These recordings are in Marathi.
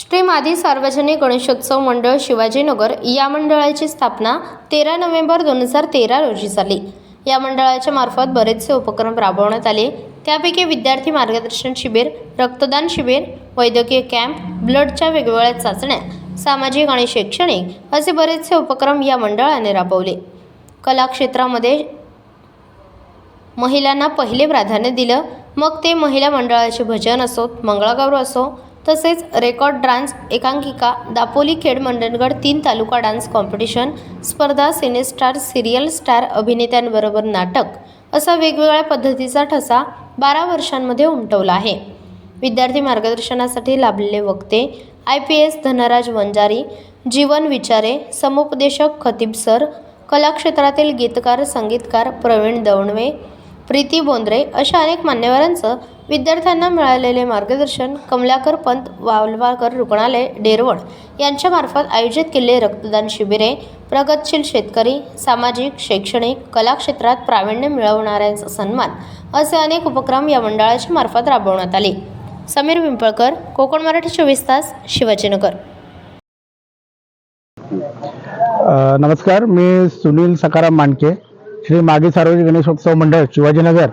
श्री मादी सार्वजनिक गणेशोत्सव मंडळ शिवाजीनगर या मंडळाची स्थापना तेरा नोव्हेंबर दोन हजार तेरा रोजी झाली. या मंडळाच्या मार्फत बरेचसे उपक्रम राबवण्यात आले. त्यापैकी विद्यार्थी मार्गदर्शन शिबिर रक्तदान शिबिर वैद्यकीय कॅम्प ब्लडच्या वेगवेगळ्या चाचण्या सामाजिक आणि शैक्षणिक असे बरेचसे उपक्रम या मंडळाने राबवले. कला क्षेत्रामध्ये महिलांना पहिले प्राधान्य दिलं. मग ते महिला मंडळाचे भजन असोत मंगळागौर असो तसेच रेकॉर्ड डान्स एकांकिका दापोली खेड मंडणगड तीन तालुका डान्स कॉम्पिटिशन स्पर्धा सिनेस्टार सिरियल स्टार अभिनेत्यांबरोबर नाटक असा वेगवेगळ्या पद्धतीचा ठसा बारा वर्षांमध्ये उमटवला आहे. विद्यार्थी मार्गदर्शनासाठी लाभलेले वक्ते I P S Dhanraj Vanjari Jeevan Vichare समुपदेशक खतीब सर कलाक्षेत्रातील गीतकार संगीतकार प्रवीण दवणवे प्रीती बोंद्रे अशा अनेक मान्यवरांचं विद्यार्थ्यांना मिळालेले मार्गदर्शन कमलाकर पंत वालवाकर रुग्णालय डेरवड यांच्यामार्फत आयोजित केलेले रक्तदान शिबिरे. प्रगतशील शेतकरी सामाजिक शैक्षणिक कला क्षेत्रात प्रावीण्य मिळवणाऱ्यांचा सन्मान असे अनेक उपक्रम या मंडळाच्या मार्फत राबवण्यात आले. समीर पिंपळकर कोकण मराठी चोवीस तास शिवाजीनगर. नमस्कार मी सुनील सकाराम मांडके श्री मागी सार्वजनिक गणेशोत्सव मंडळ शिवाजीनगर.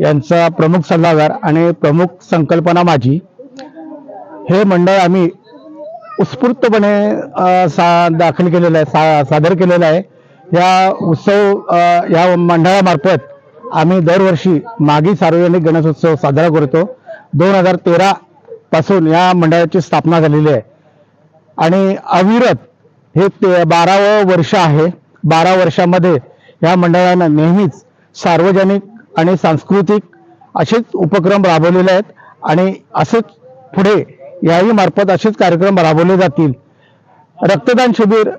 यांचा प्रमुख सल्लागार आणि प्रमुख संकल्पना माझी. हे मंडळ आम्ही उत्स्फूर्तपणे सा दाखल केलेलं आहे सा सादर केलेलं आहे. या उत्सव या मंडळामार्फत आम्ही दरवर्षी मागी सार्वजनिक गणेशोत्सव साजरा करतो. दोन हजार तेरा पासून या मंडळाची स्थापना झालेली आहे. आणि अविरत हे ते बारावं वर्ष आहे. बारा वर्षामध्ये या मंडळानं नेहमीच सार्वजनिक आणि सांस्कृतिक असेच उपक्रम राबवलेले आहेत. आणि असेच पुढे याही मार्फत असेच कार्यक्रम राबवले जातील. रक्तदान शिबिर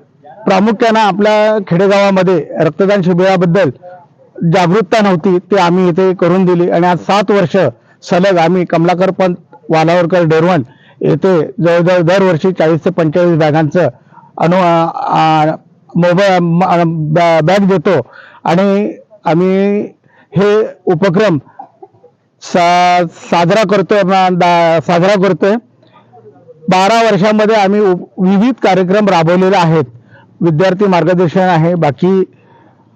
प्रामुख्यानं आपल्या खेडेगावामध्ये रक्तदान शिबिराबद्दल जागरूकता नव्हती ते आम्ही इथे करून दिली. आणि आज सात वर्ष सलग आम्ही कमलाकर पंत वालावरकर डेरवण येथे जवळजवळ दरवर्षी चाळीस ते पंचेचाळीस बॅगांचं अनु मोबाईल बॅग देतो. आणि आम्ही हे उपक्रम सा साजरा करतोय दा- साजरा करतोय. बारा वर्षामध्ये आम्ही विविध कार्यक्रम राबवलेले आहेत. विद्यार्थी मार्गदर्शन आहे बाकी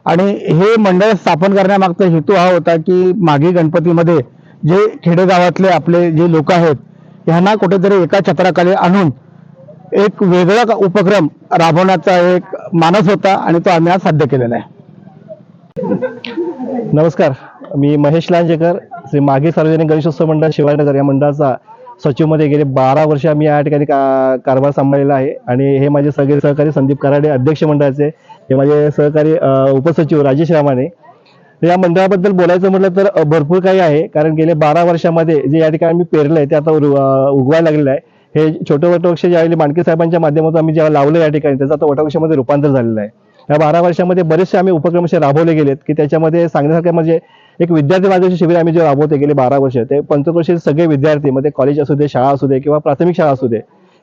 आणि हे मंडळ स्थापन करण्यामागचा हेतू हा होता की मागे गणपतीमध्ये जे खेडेगावातले आपले जे लोक आहेत ह्यांना कुठेतरी एका छत्राखाली आणून एक वेगळा का- उपक्रम राबवण्याचा एक मानस होता आणि तो आम्ही आज साध्य केलेला आहे. नमस्कार. मी महेश लांजेकर श्री मागे सार्वजनिक गणेशोत्सव मंडळ शिवाजीनगर या मंडळाचा सचिवमध्ये गेले बारा वर्ष मी या ठिकाणी का कारभार सांभाळलेला आहे. आणि हे माझे सगळे सहकारी संदीप कराडे अध्यक्ष मंडळाचे हे माझे सहकारी उपसचिव राजेश रामाने. या मंडळाबद्दल बोलायचं म्हटलं तर भरपूर काही आहे. कारण गेले बारा वर्षामध्ये जे या ठिकाणी आम्ही आहे ते आता उगवायला लागलेलं आहे. हे छोटं वटवृक्ष ज्यावेळी मांडके साहेबांच्या माध्यमातून आम्ही जेव्हा लावलं या ठिकाणी त्याचं आता वटवृक्षामध्ये रूपांतर झालेलं आहे. या बारा वर्षामध्ये बरेचसे आम्ही उपक्रम असे राबवले गेलेत की त्याच्यामध्ये सांगण्यासारखे म्हणजे एक विद्यार्थी मार्गदर्शन शिबिर आम्ही जे राबवते गेले बारा वर्ष ते पंचक्रोशीचे सगळे विद्यार्थी मध्ये कॉलेज असू दे शाळा असू दे किंवा प्राथमिक शाळा असू दे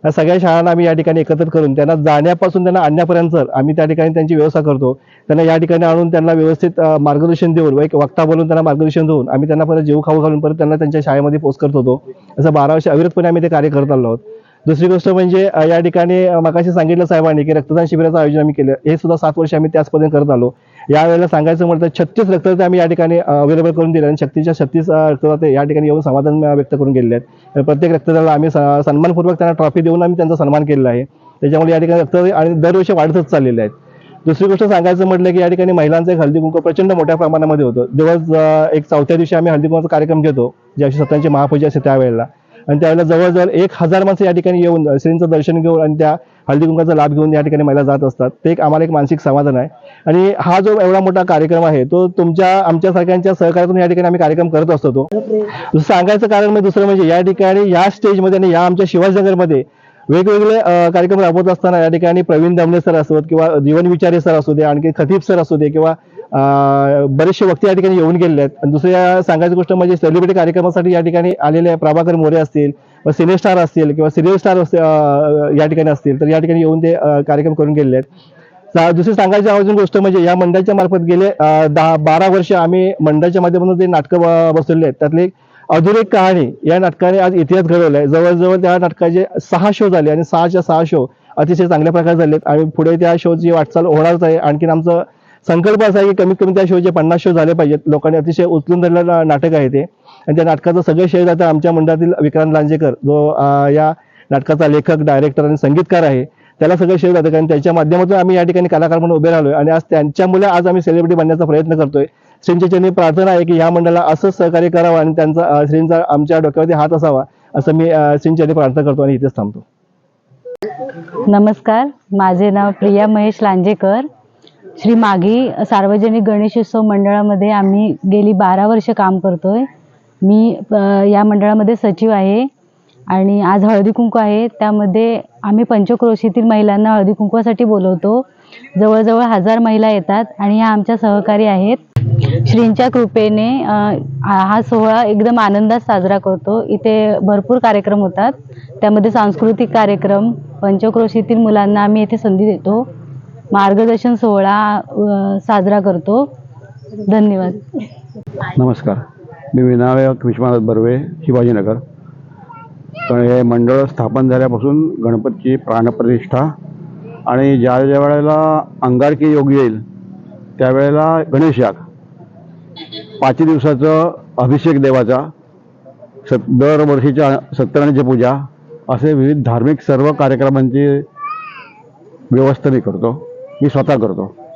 या सगळ्या शाळांना आम्ही या ठिकाणी एकत्रित करून त्यांना जाण्यापासून त्यांना आणण्यापर्यंत आम्ही त्या ठिकाणी त्यांची व्यवस्था करतो. त्यांना या ठिकाणी आणून त्यांना व्यवस्थित मार्गदर्शन देऊन व एक वक्ता बोलून त्यांना मार्गदर्शन देऊन आम्ही त्यांना परत जीव खाऊ घालून परत त्यांना त्यांच्या शाळेमध्ये पोस्ट करत होतो. असं बारा वर्ष अविरतपणे आम्ही ते कार्य करत आलो आहोत. दुसरी गोष्ट म्हणजे या ठिकाणी मगाशी सांगितलं साहेबांनी की रक्तदान शिबिराचं आयोजन आम्ही केलं. हे सुद्धा सात वर्ष आम्ही त्याच पद्धतीने करत आलो. यावेळेला सांगायचं म्हटलं तर छत्तीस रक्तदाते आम्ही या ठिकाणी अवेलेबल करून दिले आणि शक्तीच्या छत्तीस रक्तदाते या ठिकाणी येऊन समाधान व्यक्त करून गेलेले आहेत. तर प्रत्येक रक्तदाराला आम्ही स- सन्मानपूर्वक त्यांना ट्रॉफी देऊन आम्ही त्यांचा सन्मान केलेला आहे. त्याच्यामुळे या ठिकाणी रक्तदाते आणि दरवर्षी वाढतच चाललेले आहेत. दुसरी गोष्ट सांगायचं म्हटलं की या ठिकाणी महिलांचं एक हळदी कुंकू प्रचंड मोठ्या प्रमाणामध्ये होतं. दिवस एक चौथ्या दिवशी आम्ही हळदी कुंकूचा कार्यक्रम घेतो. ज्याशी सत्यांची महापूजा असते त्यावेळेला. आणि त्यावेळेला जवळजवळ एक हजार माणसं या ठिकाणी येऊन श्रींचं दर्शन घेऊन आणि त्या हळदी कुंकाचा लाभ घेऊन या ठिकाणी महिला जात असतात. ते एक आम्हाला एक मानसिक समाधान आहे. आणि हा जो एवढा मोठा कार्यक्रम आहे तो तुमच्या आमच्या सगळ्यांच्या सहकार्यातून या ठिकाणी आम्ही कार्यक्रम करत असतो तो. सांगायचं कारण म्हणजे दुसरं म्हणजे या ठिकाणी या स्टेजमध्ये आणि या आमच्या शिवाजीनगरमध्ये वेगवेगळे कार्यक्रम राबवत असताना या ठिकाणी प्रवीण दामले सर असोत किंवा जीवन विचारे सर असू दे आणखी खतीब सर असू दे किंवा बरेचसे वक्ते या ठिकाणी येऊन गेलेले आहेत आणि दुसऱ्या सांगायची गोष्ट म्हणजे सेलिब्रिटी कार्यक्रमासाठी या ठिकाणी आलेले प्रभाकर मोरे असतील व सिने स्टार असतील किंवा सिरियल स्टार या ठिकाणी असतील तर या ठिकाणी येऊन ते कार्यक्रम करून गेलेले आहेत दुसरी सांगायची अजून गोष्ट म्हणजे या मंडळाच्या मार्फत गेले दहा बारा वर्ष आम्ही मंडळाच्या माध्यमातून जे नाटकं बसवले आहेत त्यातली अधुरेक कहाणी या नाटकाने आज इतिहास घडवलाय. जवळजवळ त्या नाटकाचे सहा शो झाले आणि सहाच्या सहा शो अतिशय चांगल्या प्रकारे झालेत. आणि पुढे त्या शोची वाटचाल होणारच आहे. आणखीन आमचं संकल्प असा आहे की कमीत कमी त्या शोचे पन्नास शो झाले पाहिजेत. लोकांनी अतिशय उचलून धरलेलं नाटक आहे ते. आणि त्या नाटकाचं सगळं श्रेय जातं आमच्या मंडळातील विक्रांत लांजेकर जो या नाटकाचा लेखक डायरेक्टर आणि संगीतकार आहे त्याला सगळं श्रेय जातं कारण त्याच्या माध्यमातून आम्ही या ठिकाणी कलाकार म्हणून उभे राहिलोय. आणि आज त्यांच्यामुळे आज आम्ही सेलिब्रिटी बनण्याचा प्रयत्न करतोय. श्रींच्या प्रार्थना आहे की या मंडळाला असंच सहकार्य करावं आणि त्यांचा श्रींचा आमच्या डोक्यावरती हात असावा असं मी अं, श्रींच्या प्रार्थना करतो आणि इथेच थांबतो. नमस्कार. माझे नाव प्रिया महेश लांजेकर. श्री माघी सार्वजनिक गणेशोत्सव मंडळामध्ये आम्ही गेली बारा वर्ष काम करतोय. मी या मंडळामध्ये सचिव आहे आणि आज हळदी कुंकू आहे. त्यामध्ये आम्ही पंचक्रोशीतील महिलांना हळदी कुंकवासाठी बोलवतो. जवळजवळ हजार महिला येतात आणि ह्या आमच्या सहकारी आहेत. श्रींच्या कृपेने हा हा सोहळा एकदम आनंदात साजरा करतो. इथे भरपूर कार्यक्रम होतात. त्यामध्ये सांस्कृतिक कार्यक्रम पंचक्रोशीतील मुलांना आम्ही येथे संधी देतो. मार्गदर्शन सोहळा साजरा करतो. धन्यवाद. नमस्कार. मी विनायक विश्वनाथ बर्वे शिवाजीनगर. तर हे मंडळ स्थापन झाल्यापासून गणपतीची प्राणप्रतिष्ठा आणि ज्या ज्या वेळेला अंगारकी योग येईल त्यावेळेला गणेश याग. पाच दिवसाचं अभिषेक देवाचा सत दरवर्षीच्या सत्यनारायणची पूजा असे विविध धार्मिक सर्व कार्यक्रमांची व्यवस्था मी करतो. मी स्वतः करतो.